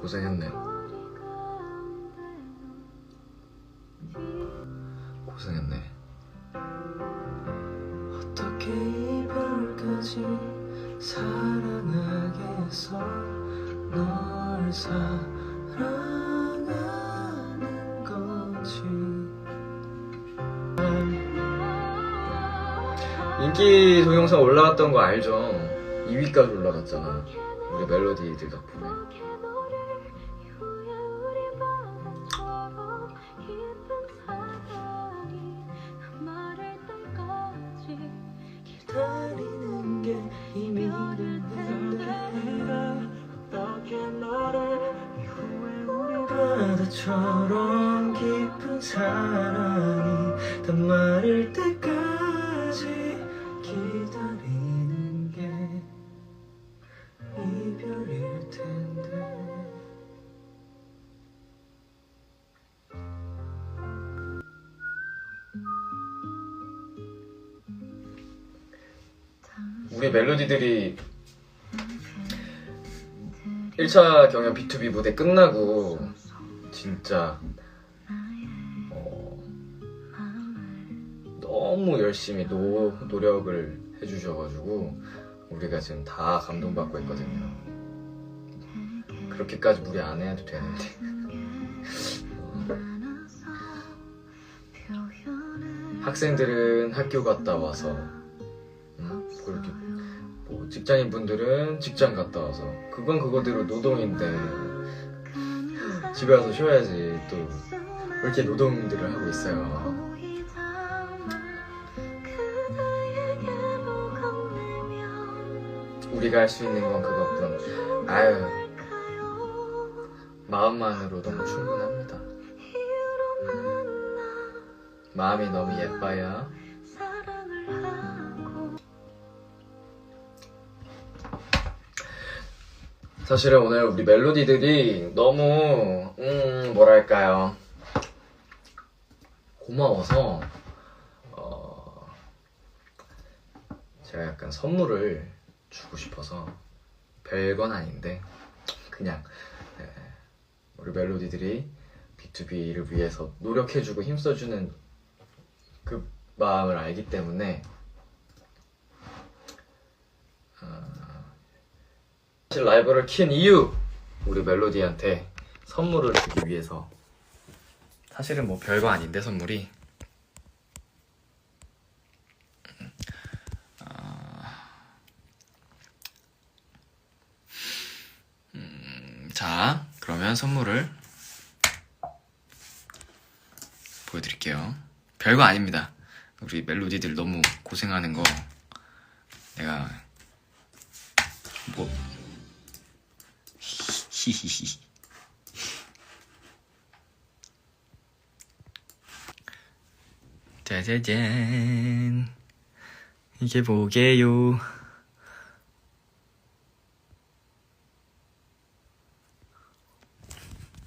고생했네. 고생했네. 어떻게 이별까지 사랑하겠어 널 사랑하는 거지 인기 동영상 올라갔던 거 알죠? 2위까지 올라갔잖아. 우리 멜로디들 덕분에. 바다처럼 깊은 사랑이 다 마를 때까지 기다리는 게 이별일 텐데. 우리 멜로디들이 1차 경연 B2B 무대 끝나고 진짜 어, 너무 열심히 노, 노력을 해주셔가지고 우리가 지금 다 감동받고 있거든요. 그렇게까지 무리 안 해도 되는데. 학생들은 학교 갔다 와서 음, 그렇게 뭐 직장인 분들은 직장 갔다 와서 그건 그거대로 노동인데 집에 와서 쉬어야지 또왜 이렇게 노동들을 하고 있어요. 우리가 할 수 있는 건 그것뿐. 아유 마음만으로 너무 충분합니다. 마음이 너무 예뻐요. 사실은 오늘 우리 멜로디들이 너무 음 뭐랄까요. 고마워서 어 제가 약간 선물을 주고 싶어서 별건 아닌데 그냥 예, 우리 멜로디들이 B2B를 위해서 노력해주고 힘써주는 그 마음을 알기 때문에 사실 라이브를 킨 이유 우리 멜로디한테 선물을 주기 위해서. 사실은 뭐 별거 아닌데 선물이. 음, 자 그러면 선물을 보여드릴게요. 별거 아닙니다. 우리 멜로디들 너무 고생하는 거 내가 뭐 히히히. 짜자잔. 이게 뭐게요?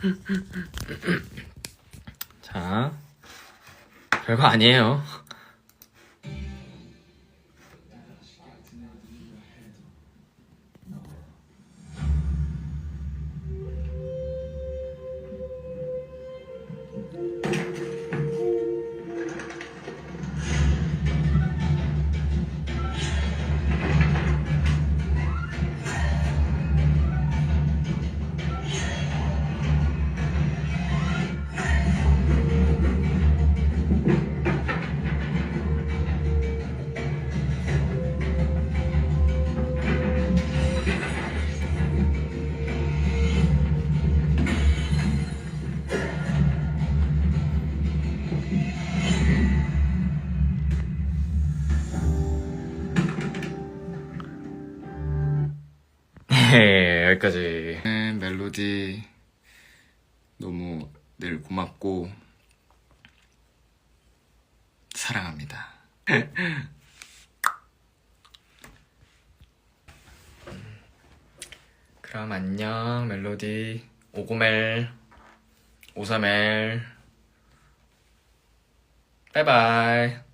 자, 별거 아니에요. 네, 여기까지. 네, 멜로디 너무 늘 고맙고 사랑합니다. 그럼 안녕 멜로디 오고멜 오사멜 바이바이